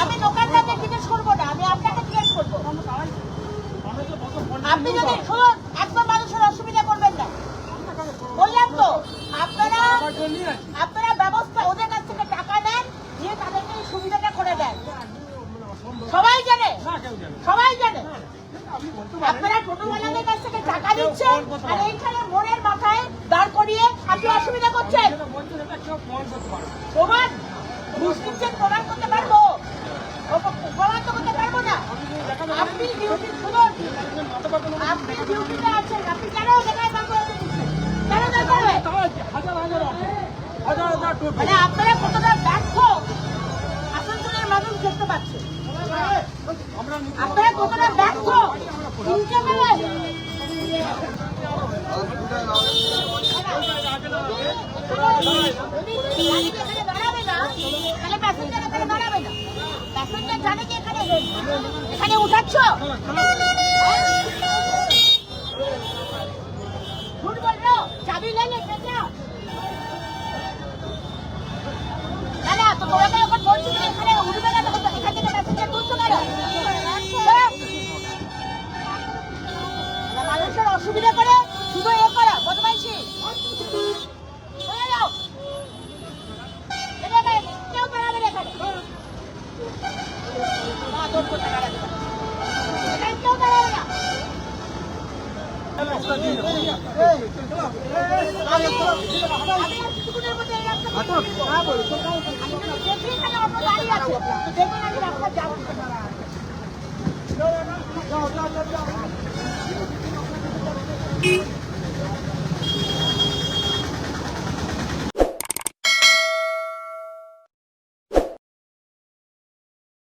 আমি দোকানদারদের জিজ্ঞেস করব না আমি আপনাকে জিজ্ঞেস করব আপনি যদি শুনুন, একদম মানুষের অসুবিধা করবেন না। বললাম তো, আপনারা আপনারা ব্যবস্থা ওদের কাছ থেকে টাকা নেন, দিয়ে তাদেরকে সুবিধাটা করে দেন। সবাই জানে? সবাই জানে? আপনারা টোটোওয়ালাদের কাছ টাকা দিচ্ছেন আর এইখানে মোড়ের মাথায় দাঁড় করিয়ে আপনি অসুবিধা করছেন। প্রমাণ ঘুষ প্রমাণ করতে পারব? মানে আপনারা কতটা ব্যর্থ? আসানসোলের মানুষ দেখতে পাচ্ছে। আপনারা কতটা ব্যর্থ? এখানে উঠাচ্ছ চাবি নেই দাদা তো তোরা অসুবিধা করে শুধু এ করা বদমাইশি। না